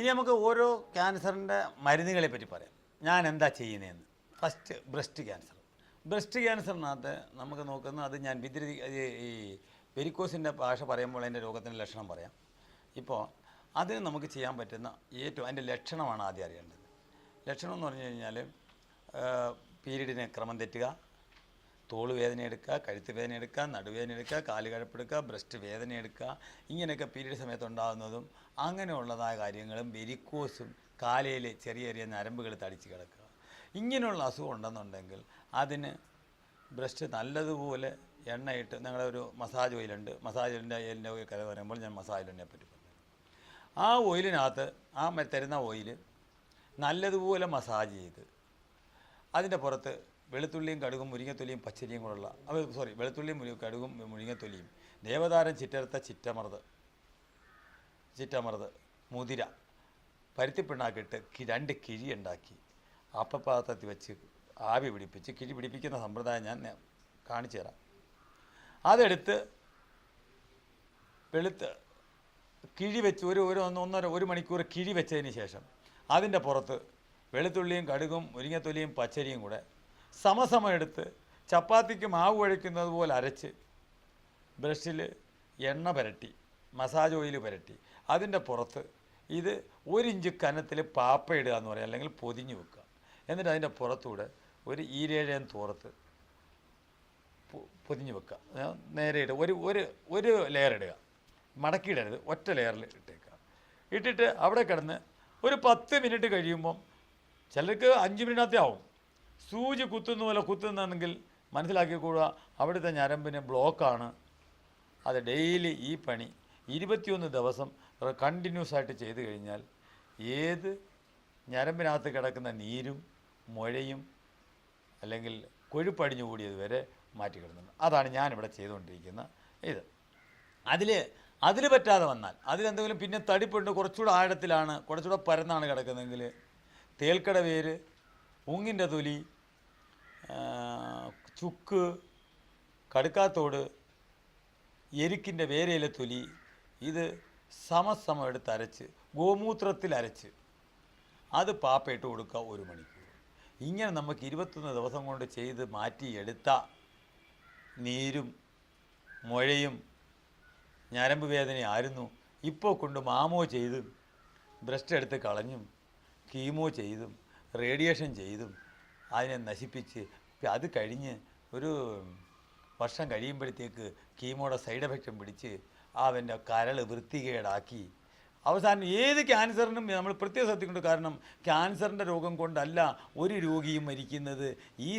ഇനി നമുക്ക് ഓരോ ക്യാൻസറിന്റെ മരുന്നുകളെ പറ്റി പറയാം. ഞാൻ എന്താ ചെയ്യുന്നതെന്ന്. ഫസ്റ്റ് ബ്രസ്റ്റ് ക്യാൻസർ ബ്രസ്റ്റ് ക്യാൻസറിനകത്ത് നമുക്ക് നോക്കുന്നത് അത് ഞാൻ വിദ്യ ഈ പെരിക്കോസിന്റെ ഭാഷ പറയുമ്പോൾ അതിന്റെ രോഗത്തിന്റെ ലക്ഷണം പറയാം. ഇപ്പോൾ അതിന് നമുക്ക് ചെയ്യാൻ പറ്റുന്ന ഏറ്റവും അതിന്റെ ലക്ഷണമാണ് ആദ്യം അറിയേണ്ടത്. ലക്ഷണം എന്ന് പറഞ്ഞു കഴിഞ്ഞാൽ പീരീഡിന് ക്രമം തെറ്റുക തോൾ വേദന എടുക്കുക കഴുത്ത് വേദന എടുക്കുക നടുവേദന എടുക്കുക കാൽ കഴപ്പെടുക്കുക ബ്രസ്റ്റ് വേദന എടുക്കുക ഇങ്ങനെയൊക്കെ പീരീഡ് സമയത്ത് ഉണ്ടാകുന്നതും അങ്ങനെയുള്ളതായ കാര്യങ്ങളും വെരിക്കോസും കാലയിൽ ചെറിയ ചെറിയ നരമ്പുകൾ തടിച്ച് കിടക്കുക. ഇങ്ങനെയുള്ള അസുഖം ഉണ്ടെന്നുണ്ടെങ്കിൽ അതിന് ബ്രസ്റ്റ് നല്ലതുപോലെ എണ്ണയിട്ട് ഞങ്ങളുടെ ഒരു മസാജ് ഓയിലുണ്ട് മസാജ് ഓയിലിന്റെ ഓയിലിന്റെ കഥ പറയുമ്പോൾ ഞാൻ മസാജ് ഓയിലിനെ പറ്റി പറഞ്ഞു. ആ ഓയിലിനകത്ത് ആ തരുന്ന ഓയിൽ നല്ലതുപോലെ മസാജ് ചെയ്ത് അതിന്റെ പുറത്ത് വെളുത്തുള്ളിയും കടുകും മുരിങ്ങത്തൊലിയും പച്ചരിയും കൂടെയുള്ള അത് സോറി വെളുത്തുള്ളിയും മുരി കടുകും മുരിങ്ങത്തൊലിയും. ദേവതാരം ചിറ്റരത്ത ചിറ്റമറുത്. ചിറ്റമറുത്. മുതിര. പരുത്തിപ്പിണ്ണാക്കിട്ട് രണ്ട് കിഴി ഉണ്ടാക്കി. അപ്പപ്പാത്രത്തിൽ വെച്ച് ആവി പിടിപ്പിച്ച് കിഴി പിടിപ്പിക്കുന്ന സമ്പ്രദായം ഞാൻ കാണിച്ചു തരാം. അതെടുത്ത് വെളുത്ത് കിഴി വെച്ച് ഒരു ഒരു ഒന്ന് ഒന്നര ഒരു മണിക്കൂർ കിഴി വെച്ചതിന് ശേഷം അതിന്റെ പുറത്ത് വെളുത്തുള്ളിയും കടുകും മുരിങ്ങത്തൊലിയും പച്ചരിയും കൂടെ സമസമം എടുത്ത് ചപ്പാത്തിക്ക് മാവ് കുഴയ്ക്കുന്നത് പോലെ അരച്ച് ബ്രഷിൽ എണ്ണ പുരട്ടി മസാജ് ഓയിൽ പുരട്ടി. അതിന്റെ പുറത്ത് ഇത് ഒരിഞ്ച് കനത്തിൽ പാപ്പ ഇടുക എന്ന് പറയാം അല്ലെങ്കിൽ പൊതിഞ്ഞ് വെക്കുക. എന്നിട്ട് അതിന്റെ പുറത്തൂടെ ഒരു ഈരേഴയം തോർത്ത് പൊ- പൊതിഞ്ഞ് വെക്കുക. നേരെ ഇടുക. ഒരു ഒരു ഒരു ലെയർ ഇടുക. മടക്കിയിടരുത്. ഒറ്റ ലെയറിൽ ഇട്ടേക്കുക. ഇട്ടിട്ട് അവിടെ കിടന്ന് ഒരു പത്ത് മിനിറ്റ് കഴിയുമ്പം ചിലർക്ക് അഞ്ച് മിനിറ്റിനകത്തേ ആവും. സൂചി കുത്തുന്ന പോലെ കുത്തുന്നെങ്കിൽ മനസ്സിലാക്കിക്കൂടുക അവിടുത്തെ ഞരമ്പിന് ബ്ലോക്കാണ്. അത് ഡെയിലി ഈ പണി ഇരുപത്തിയൊന്ന് ദിവസം കണ്ടിന്യൂസ് ആയിട്ട് ചെയ്തു കഴിഞ്ഞാൽ ഏത് ഞരമ്പിനകത്ത് കിടക്കുന്ന നീരും മുഴയും അല്ലെങ്കിൽ കൊഴുപ്പടിഞ്ഞു കൂടിയത് വരെ മാറ്റിക്കിടുന്നുണ്ട് അതാണ് ഞാനിവിടെ ചെയ്തുകൊണ്ടിരിക്കുന്ന ഇത്. അതിൽ അതിൽ പറ്റാതെ വന്നാൽ അതിലെന്തെങ്കിലും പിന്നെ തടിപ്പുണ്ട് കുറച്ചുകൂടെ ആഴത്തിലാണ് കുറച്ചുകൂടെ പരന്നാണ് കിടക്കുന്നതെങ്കിൽ തേൽക്കട വേര് ഉങ്ങിന്റെ തൊലി ചുക്ക് കടുക്കാത്തോട് എരിക്കിന്റെ വേരയിലെ തൊലി ഇത് സമസമം എടുത്ത് അരച്ച് ഗോമൂത്രത്തിൽ അരച്ച്. അത് പാപ്പയിട്ട് കൊടുക്കുക ഒരു മണിക്കൂർ. ഇങ്ങനെ നമുക്ക് ഇരുപത്തൊന്ന് ദിവസം കൊണ്ട് ചെയ്ത് മാറ്റിയെടുത്ത നീരും മുഴയും ഞരമ്പ് വേദനയായിരുന്നു ഇപ്പോൾ കൊണ്ട് മാമോ ചെയ്തും ബ്രസ്റ്റ് എടുത്ത് കളഞ്ഞും കീമോ ചെയ്തും റേഡിയേഷൻ ചെയ്തും അതിനെ നശിപ്പിച്ച് അത് കഴിഞ്ഞ് ഒരു വർഷം കഴിയുമ്പോഴത്തേക്ക് കീമോയുടെ സൈഡ് എഫക്റ്റും പിടിച്ച് അവന്റെ കരൾ വൃത്തികേടാക്കി. അവസാനം ഏത് ക്യാൻസറിനും നമ്മൾ പ്രത്യേകം ശ്രദ്ധിക്കുന്നുണ്ട് കാരണം ക്യാൻസറിന്റെ രോഗം കൊണ്ടല്ല ഒരു രോഗിയും മരിക്കുന്നത്. ഈ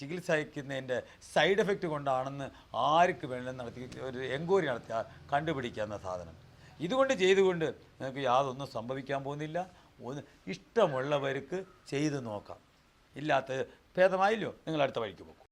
ചികിത്സിക്കുന്നതിന്റെ സൈഡ് എഫക്റ്റ് കൊണ്ടാണെന്ന് ആർക്ക് വേണമെന്ന് നടത്തി ഒരു എൻക്വയറി നടത്തിയാൽ കണ്ടുപിടിക്കാവുന്ന സാധനം. ഇതുകൊണ്ട് ചെയ്തുകൊണ്ട് നിങ്ങൾക്ക് യാതൊന്നും സംഭവിക്കാൻ പോകുന്നില്ല. ഒന്ന് ഇഷ്ടമുള്ളവർക്ക് ചെയ്തു നോക്കാം. ഇല്ലാത്ത ഭേദമായില്ലോ. നിങ്ങൾ അടുത്ത വഴിക്ക് പോകും